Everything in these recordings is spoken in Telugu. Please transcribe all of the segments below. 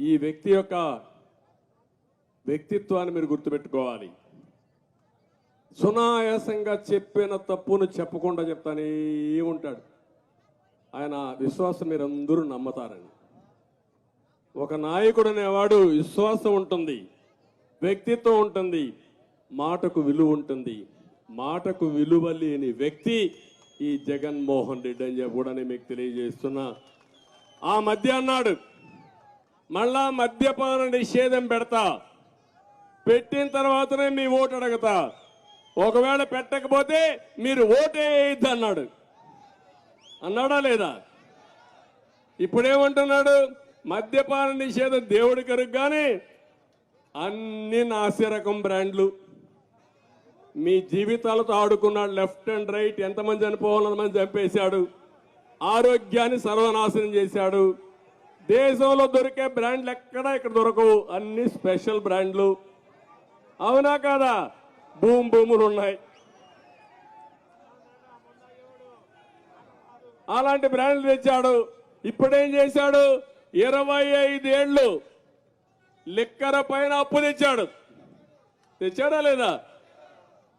ఈ వ్యక్తి యొక్క వ్యక్తిత్వాన్ని మీరు గుర్తుపెట్టుకోవాలి. సునాయాసంగా చెప్పిన తప్పును చెప్పకుండా చెప్తానే ఉంటాడు. ఆయన విశ్వాసం మీరందరూ నమ్మతారని. ఒక నాయకుడు అనేవాడు విశ్వాసం ఉంటుంది వ్యక్తిత్వం ఉంటుంది మాటకు విలువ ఉంటుంది. మాటకు విలువ లేని వ్యక్తి ఈ జగన్మోహన్ రెడ్డి అని చెప్పి కూడా నేను మీకు తెలియజేస్తున్నా. ఆ మధ్య అన్నాడు మళ్ళా మద్యపాన నిషేధం పెడతా. పెట్టిన తర్వాతనే మీ ఓటు అడగతా. ఒకవేళ పెట్టకపోతే మీరు ఓటే వేయద్దు అన్నాడు. అన్నాడా లేదా? ఇప్పుడేమంటున్నాడు? మద్యపాన నిషేధం దేవుడి కరుగు కానీ అన్ని నాసిరకం బ్రాండ్లు. మీ జీవితాలతో ఆడుకున్నాడు లెఫ్ట్ అండ్ రైట్ ఎంతమంది చనిపోవాలని మంది చంపేశాడు. ఆరోగ్యాన్ని సర్వనాశనం చేశాడు. దేశంలో దొరికే బ్రాండ్లు ఎక్కడా ఇక్కడ దొరకవు. అన్ని స్పెషల్ బ్రాండ్లు. అవునా కాదా? భూమి భూములు ఉన్నాయి. అలాంటి బ్రాండ్లు తెచ్చాడు. ఇప్పుడేం చేశాడు? ఇరవై ఐదేళ్ళు లిక్కర పైన అప్పు తెచ్చాడు. తెచ్చాడా లేదా?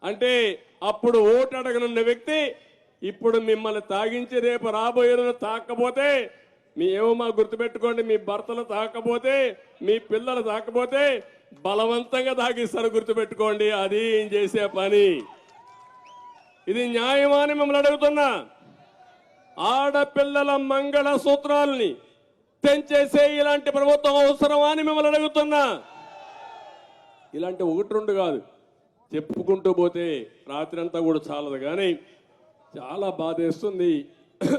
అంటే అప్పుడు ఓటు అడగనున్న వ్యక్తి ఇప్పుడు మిమ్మల్ని తాగించి రేపు రాబోయే తాకపోతే మీ ఏమో మా గుర్తుపెట్టుకోండి మీ భర్తలు తాకపోతే మీ పిల్లలు తాకపోతే బలవంతంగా తాగిస్తారు గుర్తుపెట్టుకోండి అది ఏం చేసే పని? ఇది న్యాయమా అని మిమ్మల్ని అడుగుతున్నా. ఆడపిల్లల మంగళ సూత్రాల్ని తెంచేసే ఇలాంటి ప్రభుత్వం అవసరమా అని మిమ్మల్ని అడుగుతున్నా. ఇలాంటి ఒకటి రెండు కాదు. చెప్పుకుంటూ పోతే రాత్రి అంతా కూడా చాలదు కానీ చాలా బాధేస్తుంది.